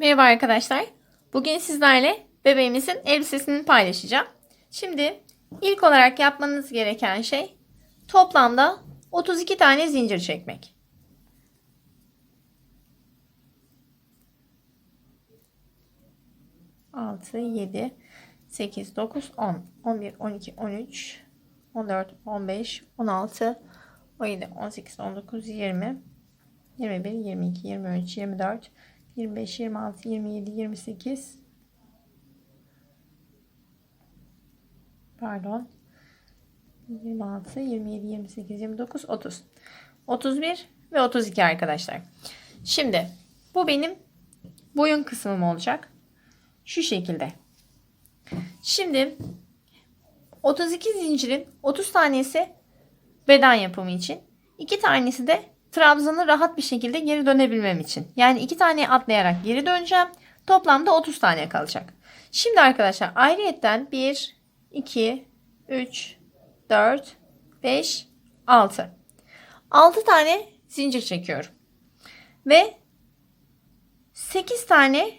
Merhaba arkadaşlar. Bugün sizlerle bebeğimizin elbisesini paylaşacağım. Şimdi ilk olarak yapmanız gereken şey toplamda 32 tane zincir çekmek. Altı, yedi, sekiz, dokuz, on, on bir, on iki, on üç, on dört, on beş, on altı, on yedi, on sekiz, on dokuz, yirmi, yirmi bir, yirmi iki, yirmi üç, yirmi dört, 25, 26, 27, 28 pardon 26, 27, 28, 29, 30 31 ve 32 arkadaşlar. Şimdi bu benim boyun kısmım olacak. Şu şekilde. Şimdi 32 zincirin 30 tanesi beden yapımı için. 2 tanesi de trabzanı rahat bir şekilde geri dönebilmem için. Yani 2 tane atlayarak geri döneceğim. Toplamda 30 tane kalacak. Şimdi arkadaşlar ayrıyetten 1, 2, 3, 4, 5, 6. 6 tane zincir çekiyorum. Ve 8 tane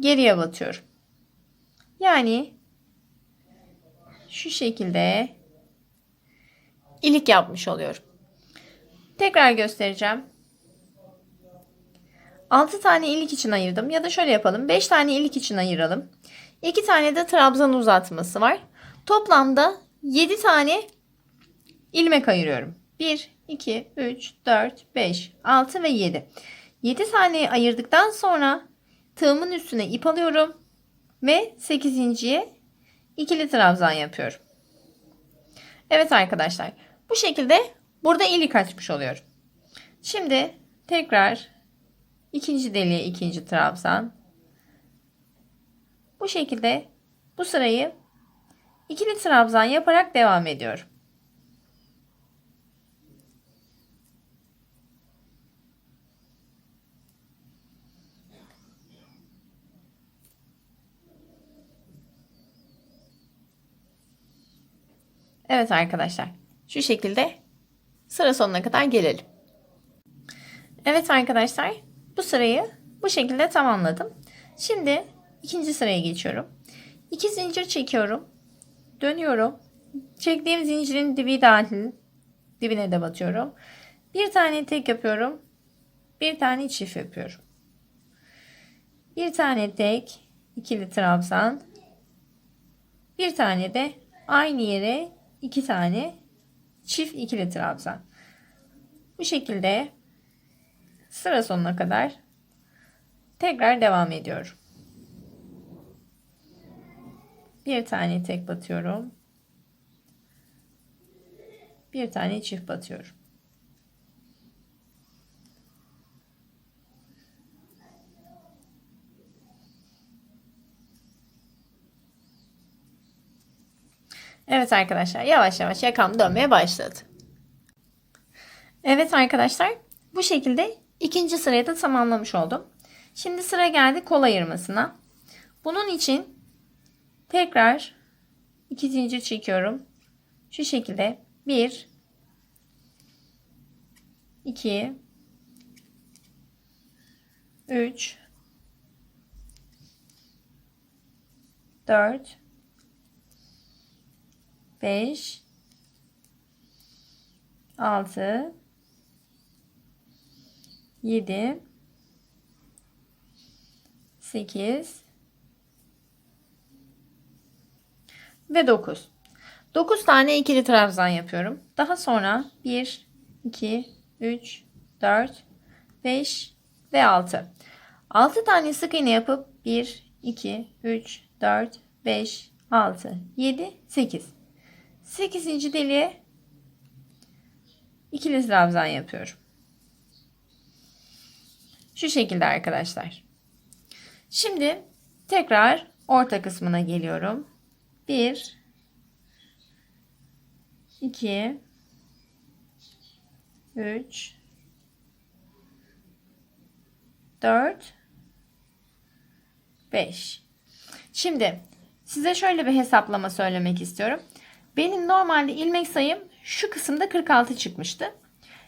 geriye batıyorum. Yani şu şekilde ilik yapmış oluyorum. Tekrar göstereceğim. 6 tane ilik için ayırdım. Ya da şöyle yapalım. 5 tane ilik için ayıralım. 2 tane de trabzan uzatması var. Toplamda 7 tane ilmek ayırıyorum. 1, 2, 3, 4, 5, 6 ve 7. 7 tane ayırdıktan sonra tığımın üstüne ip alıyorum. Ve 8.ye ikili trabzan yapıyorum. Evet arkadaşlar. Bu şekilde Burada ilik açmış oluyorum. Şimdi tekrar ikinci deliğe ikinci trabzan. Bu şekilde bu sırayı ikili trabzan yaparak devam ediyorum. Evet arkadaşlar. Şu şekilde sıra sonuna kadar gelelim. Evet arkadaşlar bu sırayı bu şekilde tamamladım. Şimdi ikinci sıraya geçiyorum. İki zincir çekiyorum. Dönüyorum. Çektiğim zincirin dibi dahil dibine de batıyorum. Bir tane tek yapıyorum. Bir tane çift yapıyorum. Bir tane tek ikili trabzan. Bir tane de aynı yere iki tane çift ikili trabzan. Bu şekilde sıra sonuna kadar tekrar devam ediyorum. Bir tane tek batıyorum. Bir tane çift batıyorum. Evet arkadaşlar yavaş yavaş yakam dönmeye başladı. Evet arkadaşlar bu şekilde ikinci sırayı da tamamlamış oldum. Şimdi sıra geldi kol ayırmasına. Bunun için tekrar iki zincir çekiyorum. Şu şekilde 1 2 3 4 5 6 7 8 ve 9. 9 tane ikili trabzan yapıyorum. Daha sonra 1 2 3 4 5 ve 6. 6 tane sık iğne yapıp 1 2 3 4 5 6 7 8. 8. deliğe ikili trabzan yapıyorum. Şu şekilde arkadaşlar. Şimdi tekrar orta kısmına geliyorum. 1 2 3 4 5 Şimdi size şöyle bir hesaplama söylemek istiyorum. Benim normalde ilmek sayım şu kısımda 46 çıkmıştı.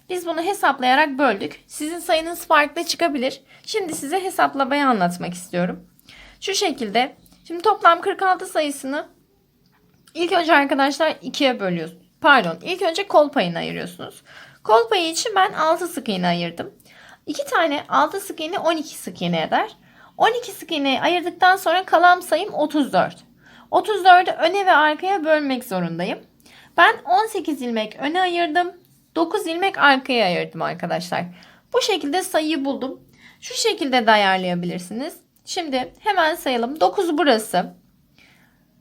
Biz bunu hesaplayarak böldük. Sizin sayınız farklı çıkabilir. Şimdi size hesaplamayı anlatmak istiyorum. Şu şekilde. Şimdi toplam 46 sayısını ilk önce arkadaşlar 2'ye bölüyorsunuz. Pardon ilk önce kol payını ayırıyorsunuz. Kol payı için ben 6 sık iğne ayırdım. 2 tane 6 sık iğne 12 sık iğne eder. 12 sık iğneyi ayırdıktan sonra kalan sayım 34. 34'ü öne ve arkaya bölmek zorundayım. Ben 18 ilmek öne ayırdım. 9 ilmek arkaya ayırdım arkadaşlar. Bu şekilde sayıyı buldum. Şu şekilde de ayarlayabilirsiniz. Şimdi hemen sayalım. 9 burası.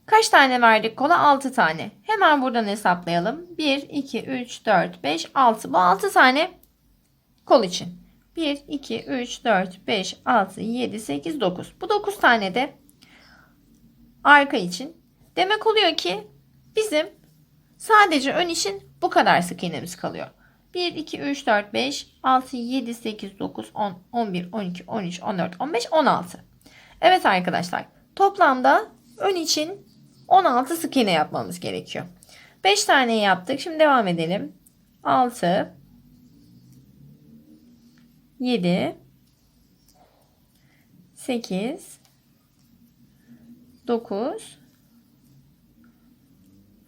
Kaç tane verdik kola? 6 tane. Hemen buradan hesaplayalım. 1, 2, 3, 4, 5, 6. Bu 6 tane kol için. 1, 2, 3, 4, 5, 6, 7, 8, 9. Bu 9 tane de arka için. Demek oluyor ki bizim sadece ön için bu kadar sık iğnemiz kalıyor. 1, 2, 3, 4, 5, 6, 7, 8, 9, 10, 11, 12, 13, 14, 15, 16. Evet arkadaşlar toplamda ön için 16 sık iğne yapmamız gerekiyor. 5 tane yaptık. Şimdi devam edelim. 6 7 8 9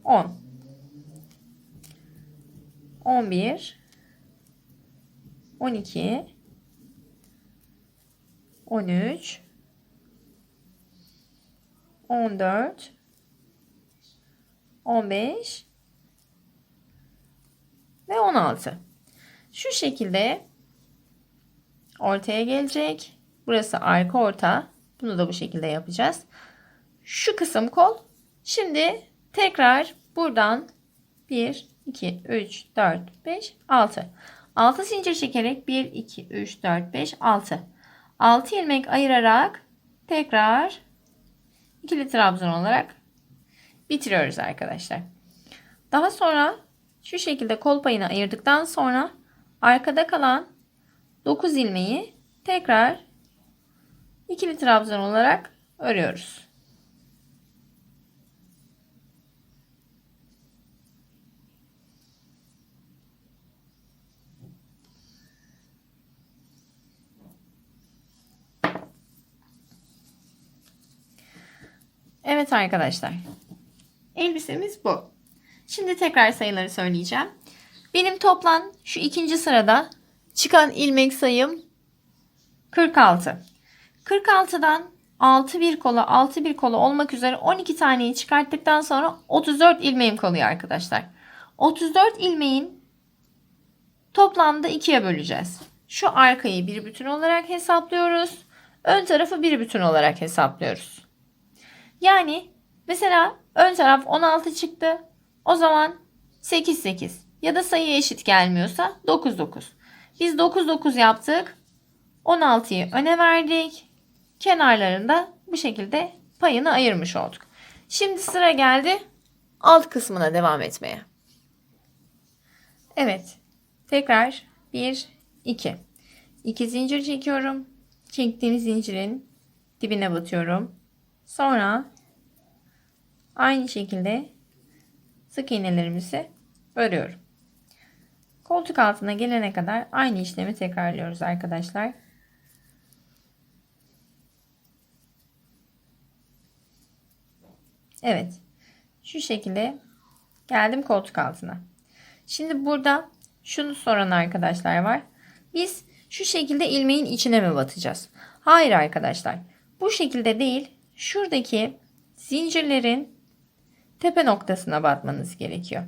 10 11 12 13 14 15 ve 16. Şu şekilde ortaya gelecek. Burası arka orta. Bunu da bu şekilde yapacağız. Şu kısım kol. Şimdi tekrar buradan 1, 2, 3, 4, 5, 6. 6 zincir çekerek 1, 2, 3, 4, 5, 6. 6 ilmek ayırarak tekrar ikili trabzan olarak bitiriyoruz arkadaşlar. Daha sonra şu şekilde kol payını ayırdıktan sonra arkada kalan 9 ilmeği tekrar ikili trabzan olarak örüyoruz. Evet arkadaşlar. Elbisemiz bu. Şimdi tekrar sayıları söyleyeceğim. Benim toplam şu ikinci sırada çıkan ilmek sayım 46. 46'dan 6 bir kola 6 bir kola olmak üzere 12 taneyi çıkarttıktan sonra 34 ilmeğim kalıyor arkadaşlar. 34 ilmeğin toplamda ikiye böleceğiz. Şu arkayı bir bütün olarak hesaplıyoruz. Ön tarafı bir bütün olarak hesaplıyoruz. Yani mesela ön taraf 16 çıktı. O zaman 8 8 ya da sayı eşit gelmiyorsa 9 9. Biz 9 9 yaptık. 16'yı öne verdik. Kenarlarında bu şekilde payını ayırmış olduk. Şimdi sıra geldi alt kısmına devam etmeye. Evet. Tekrar 1 2. 2 zincir çekiyorum. Çektiğim zincirin dibine batıyorum. Sonra aynı şekilde sık iğnelerimizi örüyorum. Koltuk altına gelene kadar aynı işlemi tekrarlıyoruz arkadaşlar. Evet. Şu şekilde geldim koltuk altına. Şimdi burada şunu soran arkadaşlar var. Biz şu şekilde ilmeğin içine mi batacağız? Hayır arkadaşlar. Bu şekilde değil. Şuradaki zincirlerin tepe noktasına batmanız gerekiyor.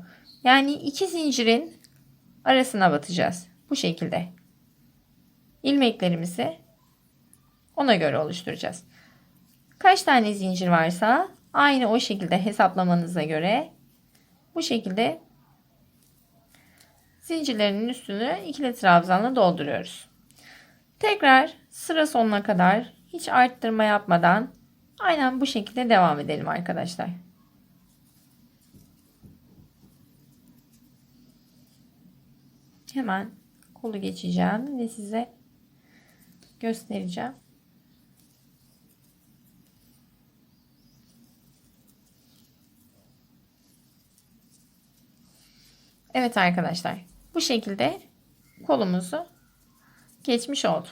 Yani iki zincirin arasına batacağız. Bu şekilde. İlmeklerimizi ona göre oluşturacağız. Kaç tane zincir varsa aynı o şekilde hesaplamanıza göre bu şekilde zincirlerinin üstünü ikili trabzanla dolduruyoruz. Tekrar sıra sonuna kadar hiç arttırma yapmadan aynen bu şekilde devam edelim arkadaşlar. Hemen kolu geçeceğim ve size göstereceğim. Evet arkadaşlar. Bu şekilde kolumuzu geçmiş oldum.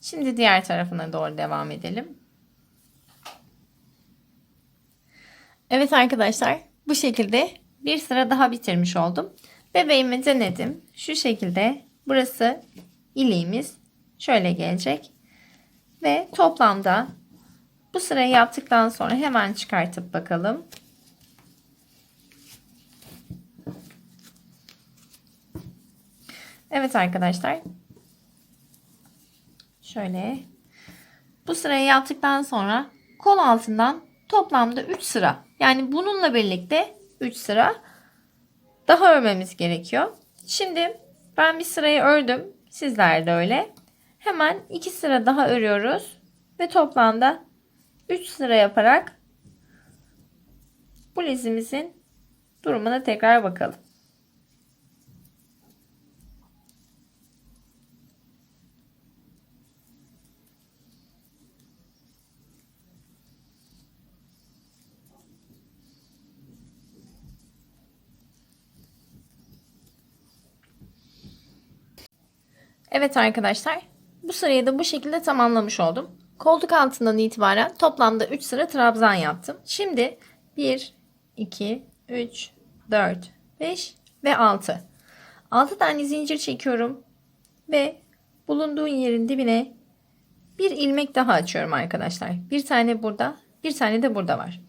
Şimdi diğer tarafına doğru devam edelim. Evet arkadaşlar bu şekilde bir sıra daha bitirmiş oldum. Bebeğimi denedim. Şu şekilde burası iliğimiz şöyle gelecek. Ve toplamda bu sırayı yaptıktan sonra hemen çıkartıp bakalım. Evet arkadaşlar. Şöyle. Bu sırayı yaptıktan sonra kol altından toplamda 3 sıra. Yani bununla birlikte 3 sıra daha örmemiz gerekiyor. Şimdi ben bir sırayı ördüm. Sizler de öyle. Hemen 2 sıra daha örüyoruz. Ve toplamda 3 sıra yaparak bu lezimizin durumuna tekrar bakalım. Evet arkadaşlar bu sırayı da bu şekilde tamamlamış oldum. Koltuk altından itibaren toplamda 3 sıra trabzan yaptım. Şimdi 1, 2, 3, 4, 5 ve 6. 6 tane zincir çekiyorum ve bulunduğun yerin dibine bir ilmek daha açıyorum arkadaşlar. Bir tane burada, bir tane de burada var.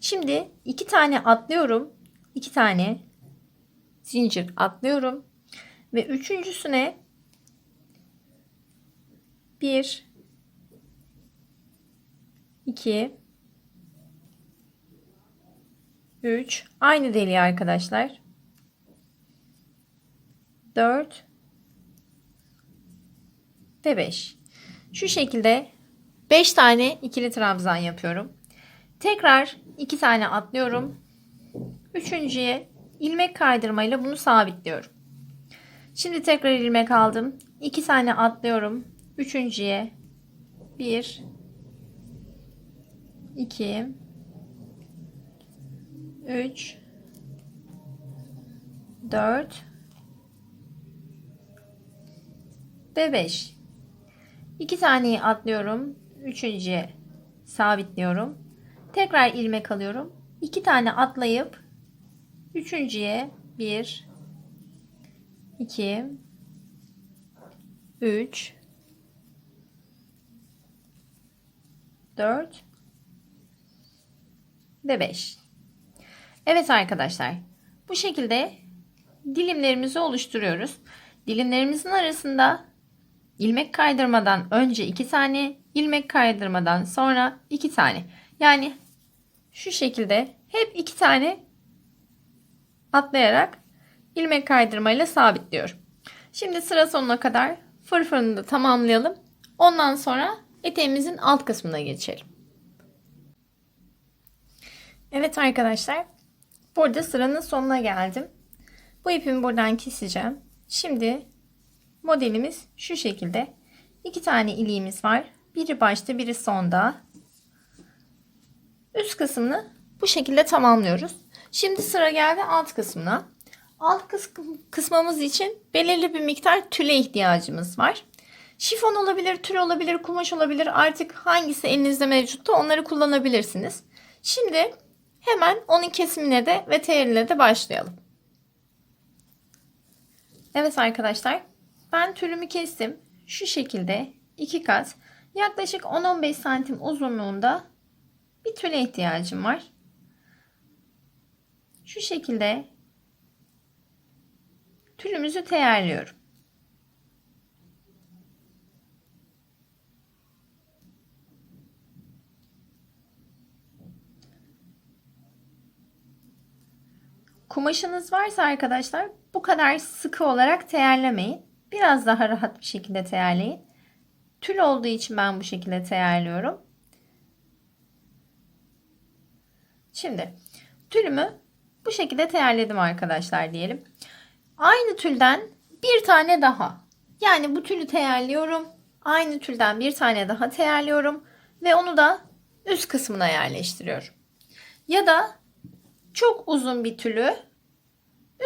Şimdi iki tane atlıyorum. iki tane zincir atlıyorum ve üçüncüsüne 1 2 3 aynı deliği arkadaşlar. 4 ve 5 şu şekilde 5 tane ikili trabzan yapıyorum. Tekrar 2 tane atlıyorum. Üçüncüye ilmek kaydırmayla bunu sabitliyorum. Şimdi tekrar ilmek aldım. 2 tane atlıyorum üçüncüye 1 2 3 4 ve 5 2 taneyi atlıyorum. Üçüncüye sabitliyorum. Tekrar ilmek alıyorum. 2 tane atlayıp üçüncüye 1 2 3 4 ve 5. Evet arkadaşlar. Bu şekilde dilimlerimizi oluşturuyoruz. Dilimlerimizin arasında ilmek kaydırmadan önce 2 tane, ilmek kaydırmadan sonra 2 tane. Yani şu şekilde hep 2 tane atlayarak ilmek kaydırmayla sabitliyorum. Şimdi sıra sonuna kadar fırfırını da tamamlayalım. Ondan sonra eteğimizin alt kısmına geçelim. Evet arkadaşlar. Burada sıranın sonuna geldim. Bu ipimi buradan keseceğim. Şimdi modelimiz şu şekilde. İki tane iliğimiz var. Biri başta biri sonda. Üst kısmını bu şekilde tamamlıyoruz. Şimdi sıra geldi alt kısmına. Alt kısmımız için belirli bir miktar tüle ihtiyacımız var. Şifon olabilir, tül olabilir, kumaş olabilir. Artık hangisi elinizde mevcutta onları kullanabilirsiniz. Şimdi hemen onun kesimine de ve teğerine de başlayalım. Evet arkadaşlar ben tülümü kestim. Şu şekilde iki kat yaklaşık 10-15 santim uzunluğunda bir tüle ihtiyacım var. Şu şekilde tülümüzü teyerliyorum. Kumaşınız varsa arkadaşlar bu kadar sıkı olarak teyerlemeyin. Biraz daha rahat bir şekilde teyerleyin. Tül olduğu için ben bu şekilde teyerliyorum. Şimdi tülümü bu şekilde teyerledim arkadaşlar diyelim. Aynı tülden bir tane daha. Yani bu tülü teyerliyorum. Aynı tülden bir tane daha teyerliyorum. Ve onu da üst kısmına yerleştiriyorum. Ya da çok uzun bir tülü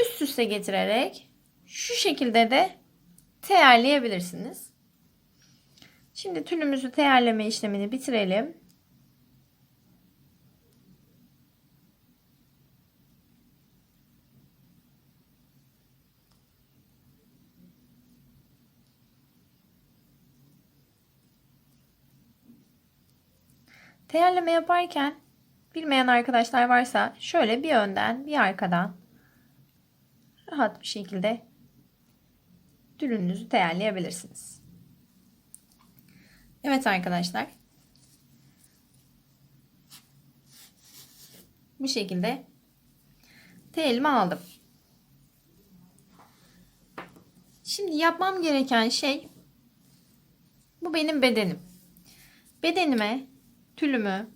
üst üste getirerek Şu şekilde de teyarlayabilirsiniz. Şimdi tülümüzü teyarlama işlemini bitirelim. Teyarlama yaparken bilmeyen arkadaşlar varsa şöyle bir önden bir arkadan rahat bir şekilde tülünüzü teyarlayabilirsiniz. Evet arkadaşlar. Bu şekilde telimi aldım. Şimdi yapmam gereken şey bu benim bedenim. Bedenime tülümü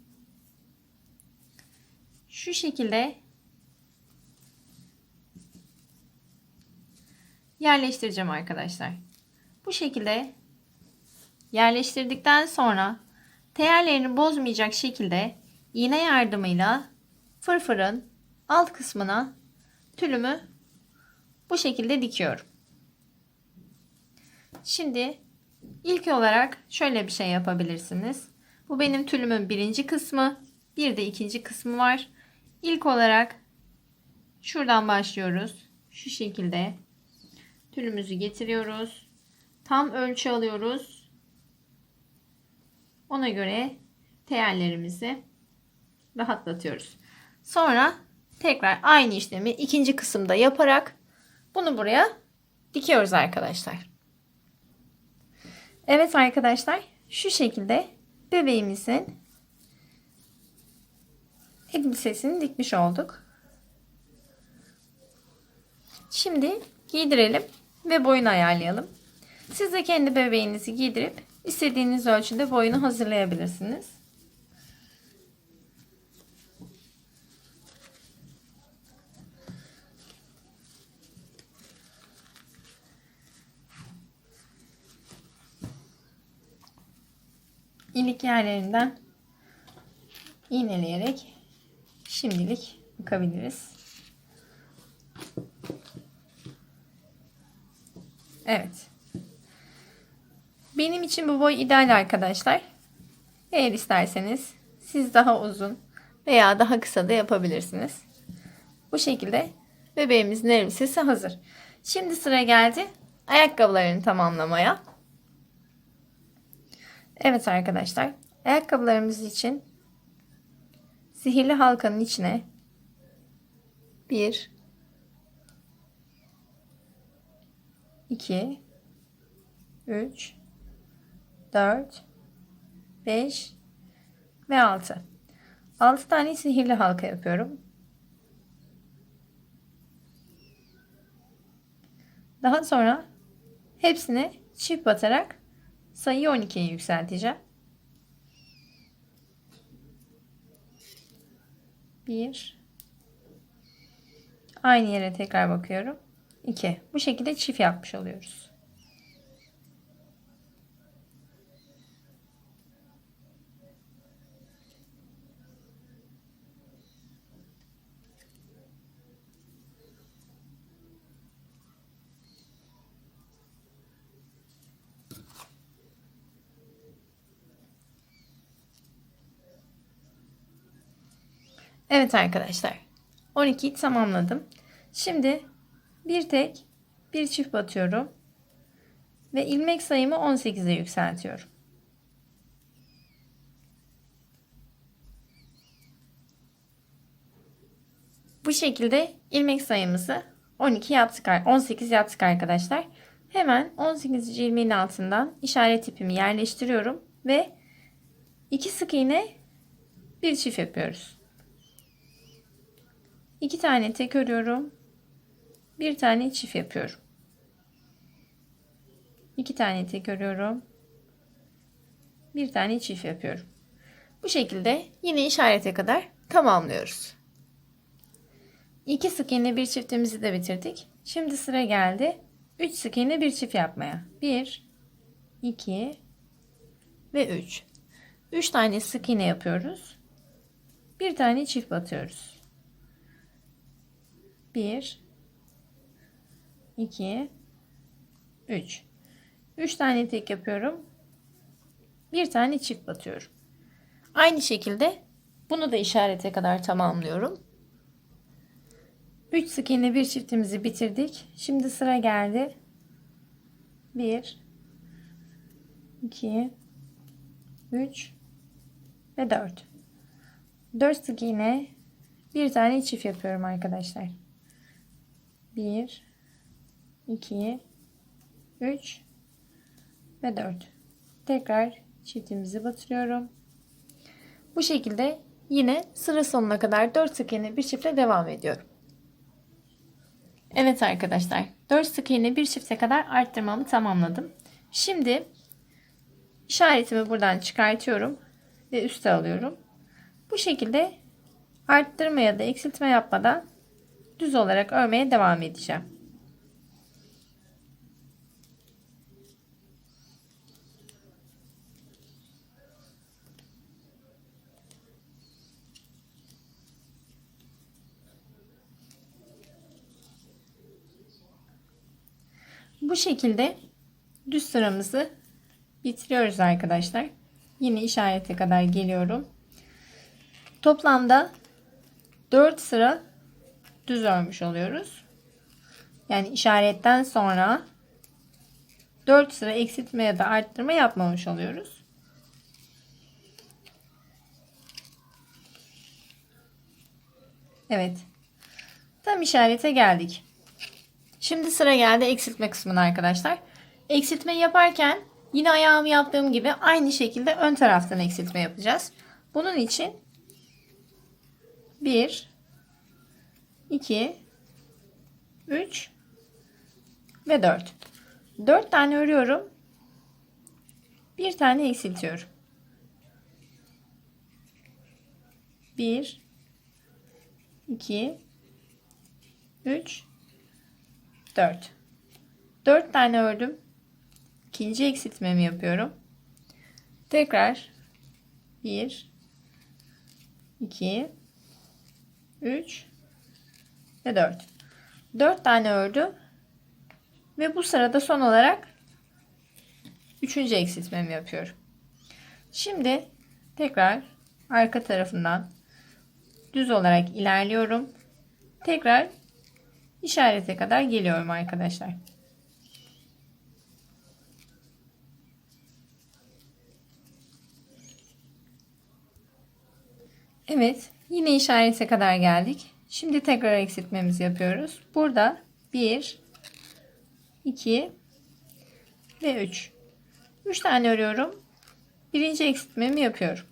şu şekilde yerleştireceğim arkadaşlar. Bu şekilde yerleştirdikten sonra teğerlerini bozmayacak şekilde iğne yardımıyla fırfırın alt kısmına tülümü bu şekilde dikiyorum. Şimdi ilk olarak şöyle bir şey yapabilirsiniz. Bu benim tülümün birinci kısmı. Bir de ikinci kısmı var. İlk olarak şuradan başlıyoruz. Şu şekilde tülümüzü getiriyoruz. Tam ölçü alıyoruz. Ona göre teğerlerimizi rahatlatıyoruz. Sonra tekrar aynı işlemi ikinci kısımda yaparak bunu buraya dikiyoruz arkadaşlar. Evet arkadaşlar şu şekilde bebeğimizin elbisesini dikmiş olduk. Şimdi giydirelim ve boyunu ayarlayalım. Siz de kendi bebeğinizi giydirip istediğiniz ölçüde boyunu hazırlayabilirsiniz. ilik yerlerinden iğneleyerek şimdilik bakabiliriz. Evet. Benim için bu boy ideal arkadaşlar. Eğer isterseniz siz daha uzun veya daha kısa da yapabilirsiniz. Bu şekilde bebeğimizin elbisesi hazır. Şimdi sıra geldi ayakkabılarını tamamlamaya. Evet arkadaşlar. Ayakkabılarımız için sihirli halkanın içine bir, iki, üç, dört, beş ve altı. Altı tane sihirli halka yapıyorum. Daha sonra hepsini çift batarak sayıyı 12'ye yükselteceğim. 1 Aynı yere tekrar bakıyorum. 2. Bu şekilde çift yapmış oluyoruz. Evet arkadaşlar. 12'yi tamamladım. Şimdi bir tek bir çift batıyorum. Ve ilmek sayımı 18'e yükseltiyorum. Bu şekilde ilmek sayımızı 12 yaptık, 18 yaptık arkadaşlar. Hemen 18. ilmeğin altından işaret ipimi yerleştiriyorum ve iki sık iğne bir çift yapıyoruz. 2 tane tek örüyorum. Bir tane çift yapıyorum. 2 tane tek örüyorum. Bir tane çift yapıyorum. Bu şekilde yine işarete kadar tamamlıyoruz. 2 sık iğne bir çiftimizi de bitirdik. Şimdi sıra geldi 3 sık iğne bir çift yapmaya. 1 2 ve 3. 3 tane sık iğne yapıyoruz. Bir tane çift batıyoruz. 1 2 3 3 tane tek yapıyorum. Bir tane çift batıyorum. Aynı şekilde bunu da işarete kadar tamamlıyorum. 3 sık iğne bir çiftimizi bitirdik. Şimdi sıra geldi. 1 2 3 ve 4. 4 sık iğne bir tane çift yapıyorum arkadaşlar. 1 2 3 ve 4. Tekrar çiftimizi batırıyorum. Bu şekilde yine sıra sonuna kadar 4 sık iğne bir çiftle devam ediyorum. Evet arkadaşlar 4 sık iğne bir çifte kadar arttırmamı tamamladım. Şimdi işaretimi buradan çıkartıyorum ve üste alıyorum. Bu şekilde arttırma ya da eksiltme yapmadan düz olarak örmeye devam edeceğim. Bu şekilde düz sıramızı bitiriyoruz arkadaşlar. Yine işarete kadar geliyorum. Toplamda 4 sıra düz örmüş oluyoruz. Yani işaretten sonra 4 sıra eksiltme ya da arttırma yapmamış oluyoruz. Evet. Tam işarete geldik. Şimdi sıra geldi eksiltme kısmına arkadaşlar. Eksiltme yaparken yine ayağımı yaptığım gibi aynı şekilde ön taraftan eksiltme yapacağız. Bunun için 1 2 3 ve 4. 4 tane örüyorum. Bir tane eksiltiyorum. 1 2 3 4 4 tane ördüm. İkinci eksiltmemi yapıyorum. Tekrar 1 2 3 ve 4. 4 tane ördüm. Ve bu sırada son olarak 3. eksiltmemi yapıyorum. Şimdi tekrar arka tarafından düz olarak ilerliyorum. Tekrar işarete kadar geliyorum arkadaşlar. Evet, yine işarete kadar geldik. Şimdi tekrar eksiltmemizi yapıyoruz. Burada 1 2 ve 3. 3 tane örüyorum. Birinci eksiltmemi yapıyorum.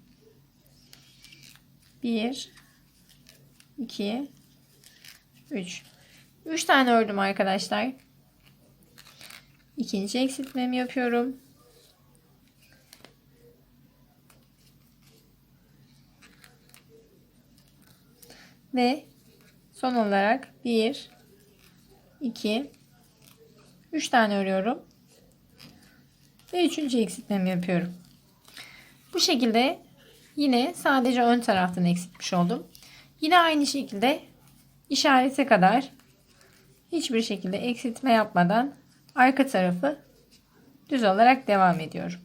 1 2 3 3 tane ördüm arkadaşlar. İkinci eksiltmemi yapıyorum. Ve son olarak 1 2 3 tane örüyorum. Ve üçüncü eksiltmemi yapıyorum. Bu şekilde yine sadece ön taraftan eksiltmiş oldum. Yine aynı şekilde işarete kadar hiçbir şekilde eksiltme yapmadan arka tarafı düz olarak devam ediyorum.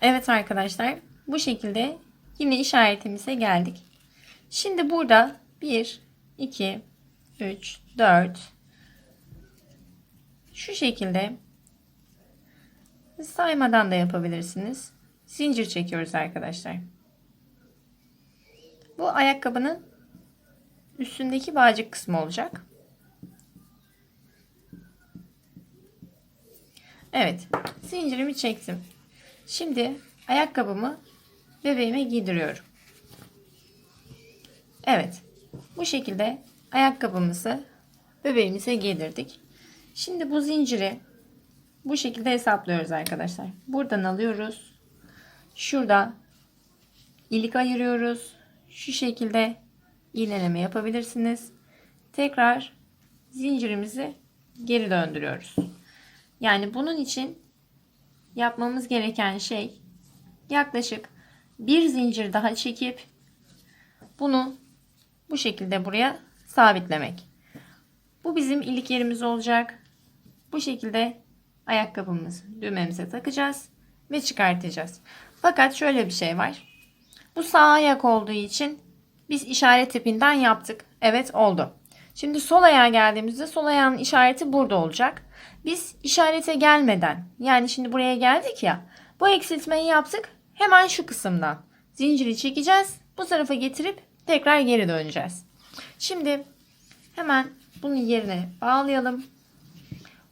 Evet arkadaşlar bu şekilde yine işaretimize geldik. Şimdi burada 1, 2, 3, 4 şu şekilde saymadan da yapabilirsiniz. Zincir çekiyoruz arkadaşlar. Bu ayakkabının üstündeki bağcık kısmı olacak. Evet, zincirimi çektim. Şimdi ayakkabımı bebeğime giydiriyorum. Evet. Bu şekilde ayakkabımızı bebeğimize giydirdik. Şimdi bu zinciri bu şekilde hesaplıyoruz arkadaşlar. Buradan alıyoruz. Şurada ilik ayırıyoruz. Şu şekilde iğneleme yapabilirsiniz. Tekrar zincirimizi geri döndürüyoruz. Yani bunun için yapmamız gereken şey yaklaşık bir zincir daha çekip bunu bu şekilde buraya sabitlemek. Bu bizim ilik yerimiz olacak. Bu şekilde ayakkabımızı düğmemize takacağız ve çıkartacağız. Fakat şöyle bir şey var. Bu sağ ayak olduğu için biz işaret tipinden yaptık. Evet oldu. Şimdi sol ayağa geldiğimizde sol ayağın işareti burada olacak. Biz işarete gelmeden yani şimdi buraya geldik ya bu eksiltmeyi yaptık hemen şu kısımdan zinciri çekeceğiz. Bu tarafa getirip tekrar geri döneceğiz. Şimdi hemen bunu yerine bağlayalım.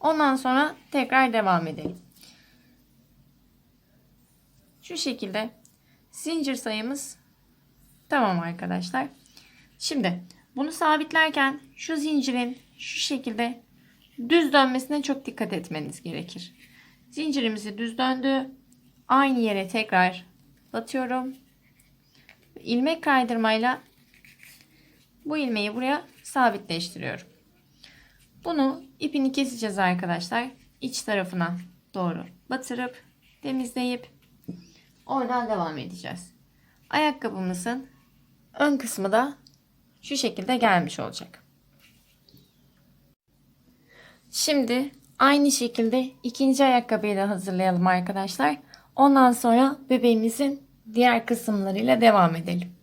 Ondan sonra tekrar devam edelim. Şu şekilde zincir sayımız tamam arkadaşlar. Şimdi bunu sabitlerken şu zincirin şu şekilde düz dönmesine çok dikkat etmeniz gerekir. Zincirimizi düz döndü. Aynı yere tekrar batıyorum. İlmek kaydırmayla bu ilmeği buraya sabitleştiriyorum. Bunu ipini keseceğiz arkadaşlar. İç tarafına doğru batırıp temizleyip oradan devam edeceğiz. Ayakkabımızın ön kısmı da şu şekilde gelmiş olacak. Şimdi aynı şekilde ikinci ayakkabıyı da hazırlayalım arkadaşlar. Ondan sonra bebeğimizin diğer kısımlarıyla devam edelim.